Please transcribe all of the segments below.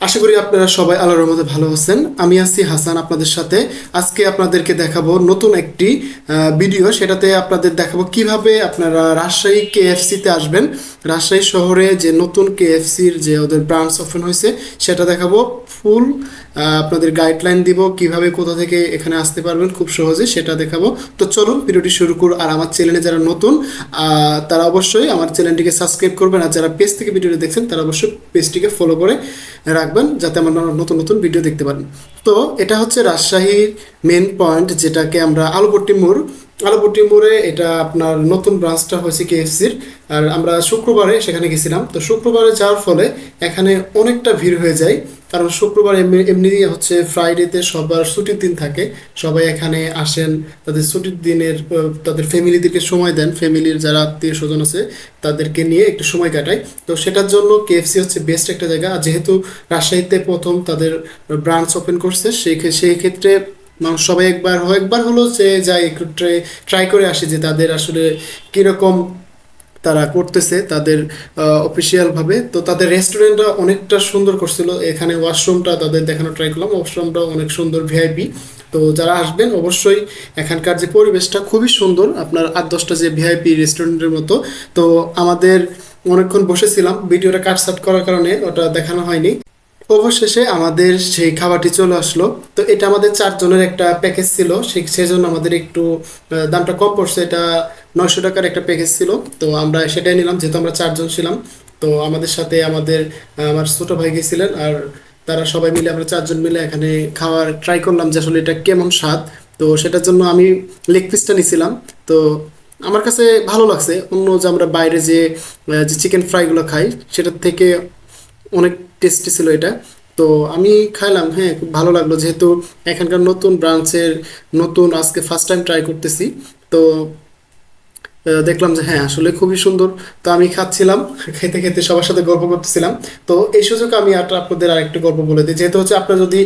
আশা করি আপনারা সবাই আল্লাহর রহমতে ভালো আছেন। আমি আছি হাসান আপনাদের সাথে। আজকে আপনাদেরকে দেখাবো নতুন একটি ভিডিও সেটাতে আপনাদের দেখাবো কীভাবে আপনারা রাজশাহী কেএফসিতে আসবেন। রাজশাহী শহরে যে নতুন কেএফসির যে ওদের ব্রাঞ্চ ওপেন হয়েছে, সেটা দেখাবো ফুল আপনাদের গাইডলাইন দিব কীভাবে কোথা থেকে এখানে আসতে পারবেন খুব সহজে সেটা দেখাবো। তো চলুন ভিডিওটি শুরু করুন আর আমার চ্যানেলে যারা নতুন তারা অবশ্যই আমার চ্যানেলটিকে সাবস্ক্রাইব করবেন। আর যারা পেজ থেকে ভিডিওটি দেখছেন, তারা অবশ্যই পেজটিকে ফলো করে রাখবেন। যাতে আমরা নতুন নতুন ভিডিও দেখতে পারেন তো এটা হচ্ছে রাজশাহীর মেন পয়েন্ট যেটাকে আমরা আলুপট্টি মোড়। আলুপট্টি মোড়ে এটা আপনার নতুন ব্রাঞ্চটা হয়েছে কেএফসির আর আমরা শুক্রবারে সেখানে গেছিলাম। তো শুক্রবারে যাওয়ার ফলে এখানে অনেকটা ভিড় হয়ে যায়। কারণ শুক্রবার এমনি হচ্ছে ফ্রাইডেতে সবার ছুটির দিন থাকে। সবাই এখানে আসেন, তাদের ছুটির দিনের তাদের ফ্যামিলিদেরকে সময় দেন। ফ্যামিলির যারা আত্মীয় স্বজন আছে, তাদেরকে নিয়ে একটু সময় কাটায়। তো সেটার জন্য কেএফসি হচ্ছে বেস্ট একটা জায়গা। আর যেহেতু রাজশাহীতে প্রথম তাদের ব্রাঞ্চ ওপেন করছে, সেই সেই ক্ষেত্রে মানুষ সবাই একবার একবার হলো যে যাই একটু ট্রাই করে আসি যে তাদের আসলে কীরকম তারা করতেছে, তাদের অফিসিয়ালভাবে তো তাদের রেস্টুরেন্টটা অনেকটা সুন্দর করছিল। এখানে ওয়াশরুমটা তাদের দেখানো ট্রাই করলাম। ওয়াশরুমটা অনেক সুন্দর ভিআইপি তো যারা আসবেন, অবশ্যই এখানকার যে পরিবেশটা খুবই সুন্দর। আপনার আট, দশটা যে ভিআইপি রেস্টুরেন্টের মতো। তো আমাদের অনেকক্ষণ বসেছিলাম। ভিডিওটা কাটসাট করার কারণে ওটা দেখানো হয়নি। অবশেষে আমাদের সেই খাবারটি চলে আসলো। তো এটা আমাদের চারজনের একটা প্যাকেজ ছিল, সেই সেই জন্য আমাদের একটু দামটা কম পড়ছে। এটা নয়শো টাকার একটা প্যাকেজ ছিল। তো আমরা সেটাই নিলাম, যেহেতু আমরা চারজন ছিলাম। তো আমাদের সাথে আমাদের আমার ছোটো ভাই গেছিলেন আর তারা সবাই মিলে আমরা চারজন মিলে এখানে খাওয়ার ট্রাই করলাম যে আসলে এটা কেমন স্বাদ। তো সেটার জন্য আমি লেগ পিসটা নিছিলাম। তো আমার কাছে ভালো লাগছে। অন্য যে আমরা বাইরে যে চিকেন ফ্রাইগুলো খাই, সেটার থেকে অনেক টেস্টি ছিল এটা। তো আমি খাইলাম হ্যাঁ খুব ভালো লাগল যেহেতু এখানকার নতুন ব্রাঞ্চের নতুন আজকে ফার্স্ট টাইম ট্রাই করতেছি। তো দেখলাম যে হ্যাঁ আসলে খুবই সুন্দর। তো আমি খাচ্ছিলাম, খেতে খেতে সবার সাথে গল্প করতেছিলাম। তো এই সুযোগে আমি আর আপনাদের আরেকটু গল্প বলে দিই। যেহেতু হচ্ছে আপনারা যদি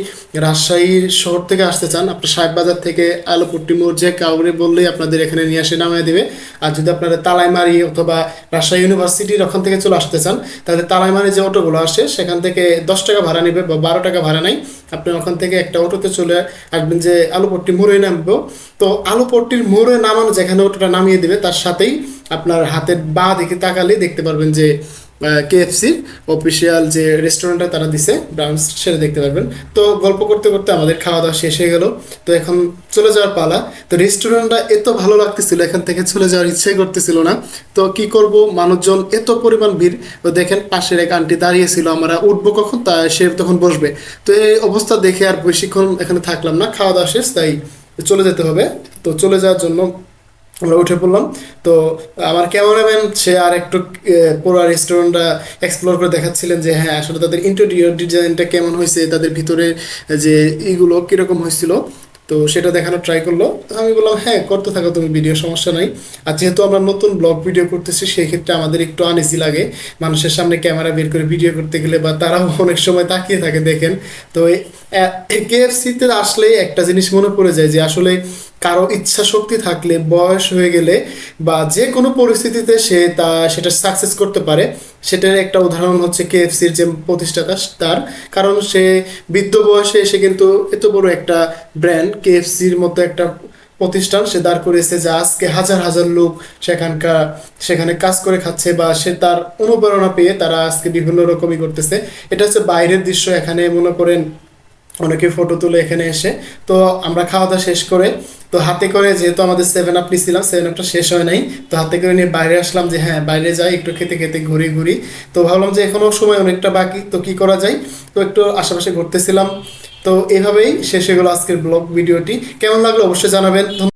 রাজশাহীর শহর থেকে আসতে চান, আপনার সাহেব বাজার থেকে আলোপট্টি মোড় যে কাউরে বললেই আপনাদের এখানে নিয়ে আসে নামিয়ে দেবে। আর যদি আপনারা তালাইমারি অথবা রাজশাহী ইউনিভার্সিটির ওখান থেকে চলে আসতে চান, তাহলে তালাইমারি যে অটোগুলো আসে, সেখান থেকে দশ টাকা ভাড়া নেবে বা বারো টাকা ভাড়া নেয়। আপনি ওখান থেকে একটা অটোতে চলে আসবেন যে আলুপট্টি মোড়ে নামবো। তো আলুপট্টির মোড়ে নামানো যেখানে অটোটা নামিয়ে দেবে, তার সাথেই আপনার হাতের বা দিকে তাকালে দেখতে পারবেন যে কেএফসির অফিসিয়াল যে রেস্টুরেন্টটা তারা দিছে ব্রাঞ্চ সেটা দেখতে পারবেন। তো গল্প করতে করতে আমাদের খাওয়া দাওয়া শেষ হয়ে গেল। তো এখন চলে যাওয়ার পালা। তো রেস্টুরেন্টটা এত ভালো লাগতেছিল, এখান থেকে চলে যাওয়ার ইচ্ছাই করতেছিল না। তো কি করব? মানুষজন এত পরিমাণ ভিড়। তো দেখেন পাশের এক আন্টি দাঁড়িয়েছিল আমরা উঠবো কখন? তা সে তখন বসবে। তো এই অবস্থা দেখে আর বেশিক্ষণ এখানে থাকলাম না। খাওয়া দাওয়া শেষ, তাই চলে যেতে হবে। তো চলে যাওয়ার জন্য আমরা উঠে পড়লাম। তো আমার ক্যামেরাম্যান, সে আর একটু পুরো রেস্টুরেন্টটা এক্সপ্লোর করে দেখাচ্ছিলেন যে হ্যাঁ আসলে তাদের ইন্টেরিয়র ডিজাইনটা কেমন হয়েছে, তাদের ভিতরে যে ইগুলো কীরকম হয়েছিল। তো সেটা দেখানোর ট্রাই করল। আমি বললাম হ্যাঁ করতে থাকো, তুমি ভিডিও সমস্যা নাই। আর যেহেতু আমরা নতুন ব্লগ ভিডিও করতেছি সেই ক্ষেত্রে আমাদের একটু আনইজি লাগে। মানুষের সামনে ক্যামেরা বের করে ভিডিও করতে গেলে বা তারাও অনেক সময় তাকিয়ে থাকে, দেখেন। তো কেএফসিতে আসলে একটা জিনিস মনে পড়ে যায় যে, আসলে কারও ইচ্ছা শক্তি থাকলে, বয়স হয়ে গেলে বা যে কোনো পরিস্থিতিতে সে তা, সেটা সাকসেস করতে পারে। সেটার একটা উদাহরণ হচ্ছে কেএফসির যে প্রতিষ্ঠাতা, তার। কারণ সে বৃদ্ধ বয়সে এসে কিন্তু এত বড় একটা ব্র্যান্ড কেএফসির মতো একটা প্রতিষ্ঠান সে দাঁড় করেছে যে আজকে হাজার হাজার লোক সেখানকার, সেখানে কাজ করে খাচ্ছে বা সে তার অনুপ্রেরণা পেয়ে তারা আজকে বিভিন্ন রকমই করতেছে। এটা হচ্ছে বাইরের দৃশ্য। এখানে মনে করেন অনেকে ফটো তুলে এখানে এসে। তো আমরা খাওয়া দাওয়া শেষ করে, তো হাতে করে যেহেতু আমাদের সেভেন আপ নিছিলাম সেভেন আপটা শেষ হয় নাই, তো হাতে করে নিয়ে বাইরে আসলাম যে হ্যাঁ বাইরে যাই, একটু খেতে খেতে ঘুরি ঘুরি। তো ভাবলাম যে এখনও সময় অনেকটা বাকি, তো কি করা যায়? তো একটু আশেপাশে ঘুরতেছিলাম। তো এভাবেই শেষ হয়ে গেলো আজকের ব্লগ ভিডিওটি। কেমন লাগল অবশ্যই জানাবেন।